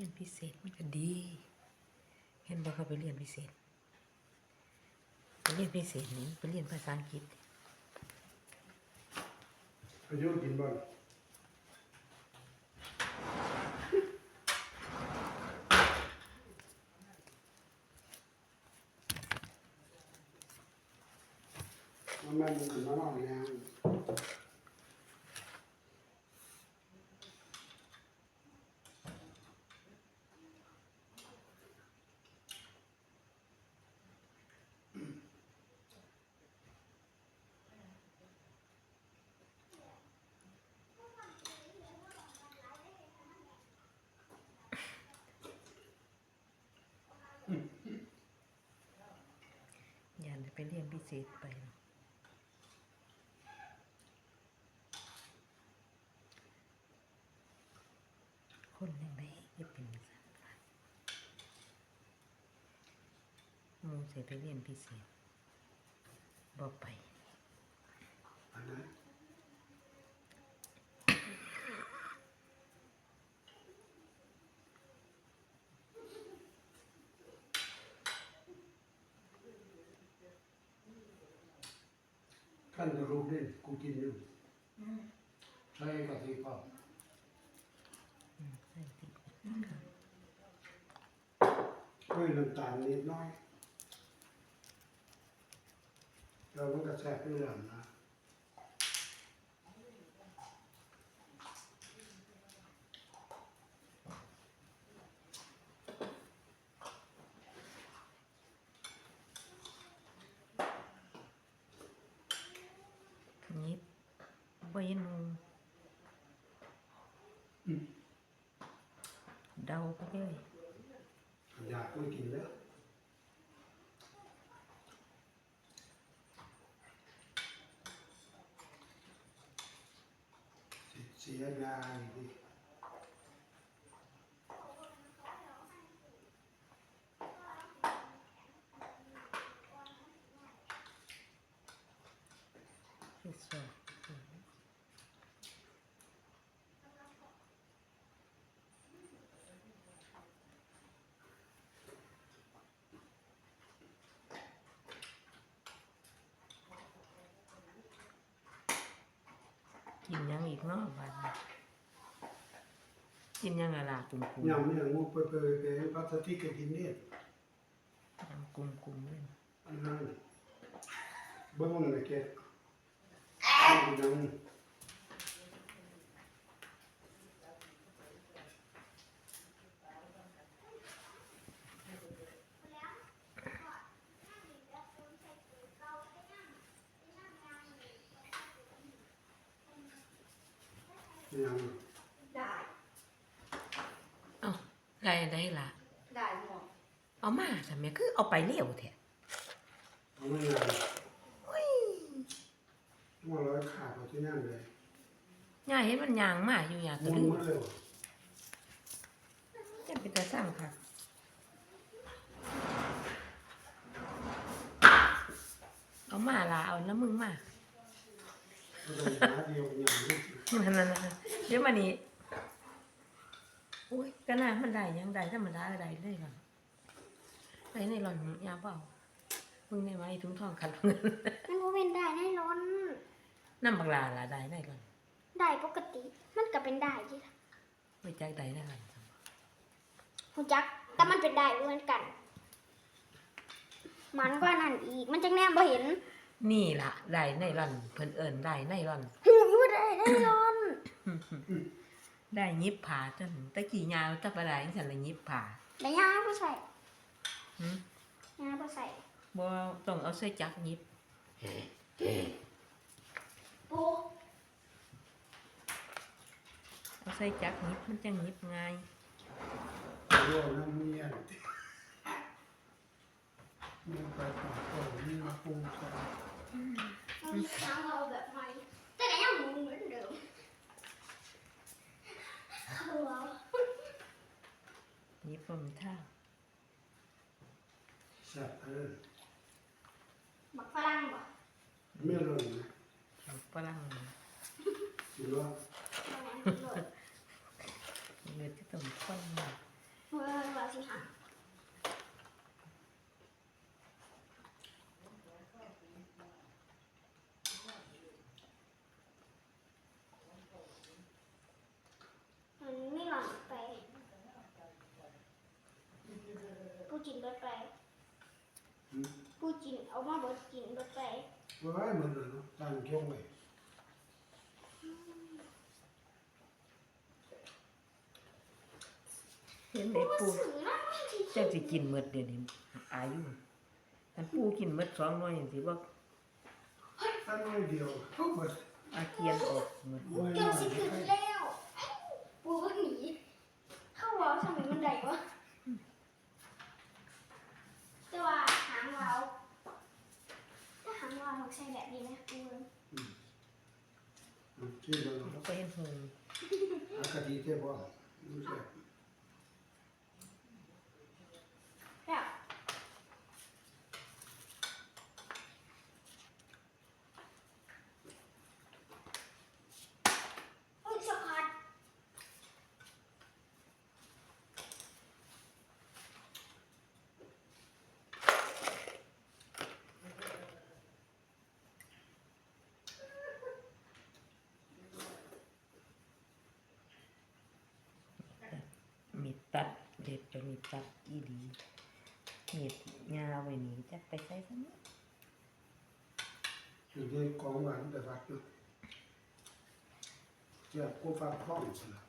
รียนพิเศษมันก็ดี เห็นบอกเขาไปเรียนพิเศษไปเรียนพิเศษนี้ไปเรียนภาษาอังกฤษอายุกินบ้างมันมันมันมันอะไรอย่าง เรียนพิเศษไปคนาะคนยังได้จะเป็นสันล่ะมูเสไปเรียนพิเศษบอกไปอันนั้น ขั้นจะรูปเล่นกูกินอยู่ใช่กะทิเปล่าอืมใส่ติดเฮ้ยน้ำตาลนิดน้อยแล้วมันก็แซ่บเรื่องนะ ยิบ บ่เห็นหมูเดาไปเลย อยากไปกินแล้วเสียดายดิ ที่สอง กิน ยังอีกเนาะบ้านนี้กินยังอะล่ะกลุ่มๆยำเนี่ยงูเปเปเปพัสติกกินเนี่ยยังกลุ่มๆเลยอันนั้นเบิ้งเลยแกยังยัง ได้ เอ้าได้ได้ล่ะ ได้หมดเอามาทำไมคือเอาไปเร็วแท้เอาไม่นานว่าร้อยขาดไปที่นั่นเลยย่าเห็นมันยางมาอยู่ยาหก็มุนลืมหมดเลยจะเป็นตาสร้างค่ะเอามาล่ะเอาน้ำมึงมา ก็เลยหาเดียวอย่างนี้ นั่นนั่นนั่นเดี๋ยวมานี่ อุ้ยก็น่ามันได้ยังได้ถ้ามันได้ได้เลยหรอได้ในหล่อนยาเปล่ามึงในไม้ถุงทองขัดเงินมันก็เป็นได้ได้ล้นน้ำบักลาล่ะได้ในหล่อนได้ปกติ มันก็เป็นได้ที่ไม่ใจได้ได้หล่อนหูจัก แต่มันเป็นได้เหมือนกัน มันก็นั่นอีก มันจังแนมบ่เห็น นี่ล่ะได้ในหล่อนเพิ่นเอิญได้ในหล่อนหูว่าได้ได้ล้น ได้ยิบผ่าจนตะกี้ยาวตะประไดฉันเลยยิบผ่าได้ยาผู้ใส่หึยาผู้ใส่บ่ต้องเอาใส่จักยิบปูเอาใส่จักยิบมันจังยิบง่ายเรื่องน้ำเมียนมันไปต่อก็มีมาปรุงใส่มันมีทางเราแบบใหม่แต่ก็ยังหมุนเหมือนเดิมคือว่า ยิบบ่มีท่าแซ่บเออบักฝรั่งบ่ไม่เลยนะเอาฝรั่งหรือว่าบ่แม่นเลยเลือดที่ต้อ งคนมาดกินหมดไปไว้เหมือนเลยเนาะตั้งเคี้ยวไว้เห็นปูเด็กมันปูสึงมากที่เจ้าสิกินหมดเดี๋ยวนี้อายุอันปูกินหมดสองหน่วยสิว่าตั้งน้อยเดียวทุกหมดอาเจียนออกหมดไว้หเจ้าน่อยสิขึ้นแล้วปูก็หนีเข้าวอลทำไมมันได้วะแต่ว่าหางเราถ้าหางเราเราใช้แบบนี้ไหมปู กินแล้ว แล้วก็เห็นหง อากาศดีเท่บ่รู้สึก แบบ อุ้ยสกัด มีตัด เด็ดจะมีตับอีดีเห็ดงาไว้นี่จะไปใส่ซะเนาะอยู่ในกองหวานแต่ฟักเนาะเจ้ากูฟังข้องสิล่ะ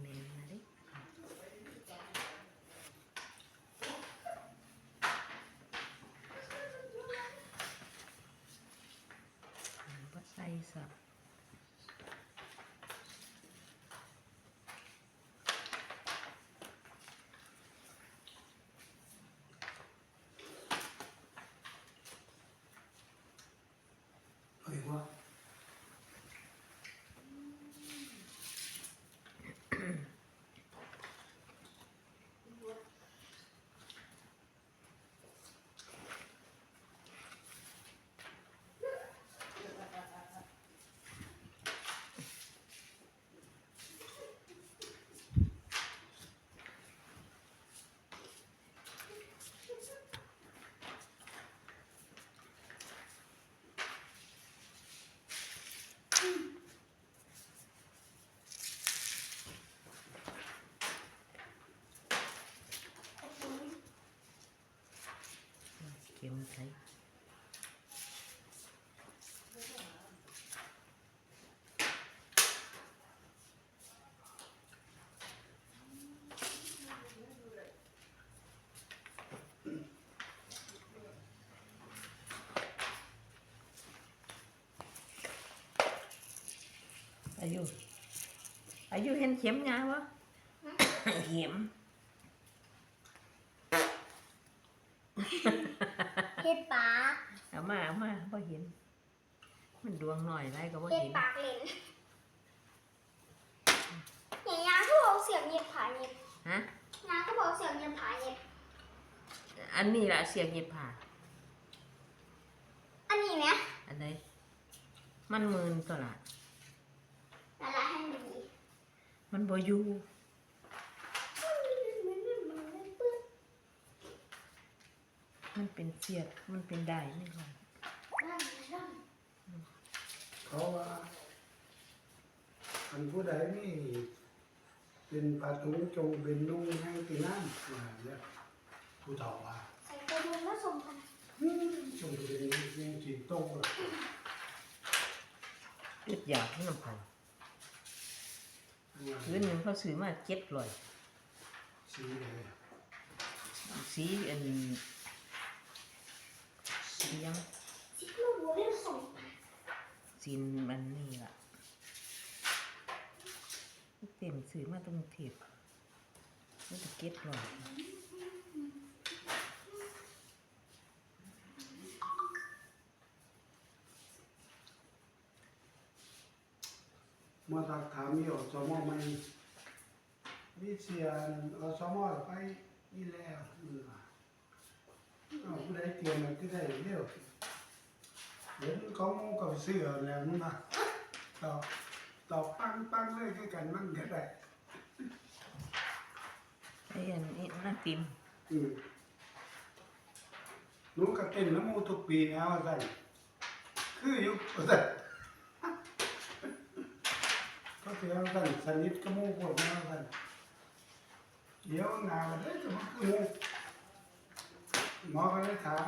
แม่นมาเด้บ่ ใส่สับเฮ้ยว่า เข็มใส่ อายุอายุเห็นเข็มยาวะเข็มเฮ็ดปากเอามาเอามาพอเห็น มันดวงหน่อยไรก็บ่เฮ็ดเห็นปากเล่นอย่างยางก็บอกเสียงเย็บผาเย็บฮะ ยางก็บอกเสียงเย็บผาเย็บอันนี้ละเสียงเย็บผ้าอันนี้ไหมอันใดมันมืนตัวละละลายให้ดี มันบ่อยู่มันเป็นเสียด มันเป็นได้นี่ก่อนเขาว่าอันผู้ใดนี่เป็นปลาถุงจงเป็นนุ่งให้ตีน้ำว่าเนี่ยผู้เฒ่าว่าใส่กระดุมแล้วส่งพันอืมจงเป็นยังจีโต้เลยอึดอยากให้น้ำเคืนหนึ่งเขาซื้อมาเจ็ดร้อยสีเลยสีอันสียังสิลูกบัวเรียกส่งสีมันนี่ล่ะเต็มซื้อมาตรงเทปมันจะเก็บร้อย มาตักถามอยู่สมอมันวิเชียนเอาสมอไปนี่แล้วอืมเอาผู้ใดเตรียมมันก็ได้เร็วเห็นเขากับเสื้อแล้วนั่นนะเอาตอบปังปังเลยคือกันมันก็ได้ไอ้อันนี้นั่งติมอืมหนูก็เต้นน้ำมูทุกปีนะว่าสั่นคืออยู่ว่าสั่น ก็คือว่าสั่นสนิทกับหมูพวกนั้นว่าสั่นเดี๋ยวหนาวันนี้จะมาคือหมูหมอก็เลยถาม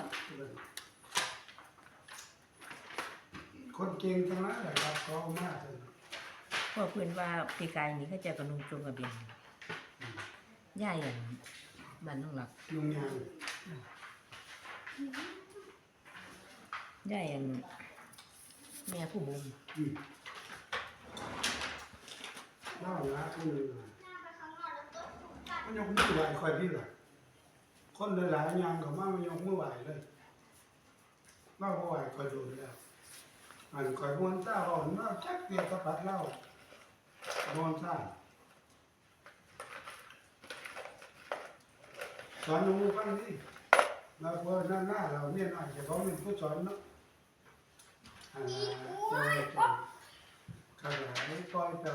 คนเก่งทั้งนั้นแหละครับเขาเอามากเลยเพราะเพื่อนว่าปีกายนี้เขาเจะกระนุงจงกระเบียนย่ายอย่างบ้านน้องหลักยุ่งยากย่ายอันแม่ผู้บุมอืมเล่าละค นหนึ่งหน้าไปข้างนอกแล้วตุ๊กตุ๊กกัดมันยกมือไหวคอยพี่ล่ะคนหลายๆอย่างเขามามันยกมือไหวเลยเล่าก็ไหวคอยโดนแล้วอันคอยมวนซ่าอ่อนมากจักเดียวกระปัดเล่ามวนซ่าสอนหนูฟังนี่เราพอหน้าหน้าเราเนี่ยหน่อยจะเขาเป็นผู้สอนเนาะอันนั้นเจ้าเจ้าขยายปล่อยจอ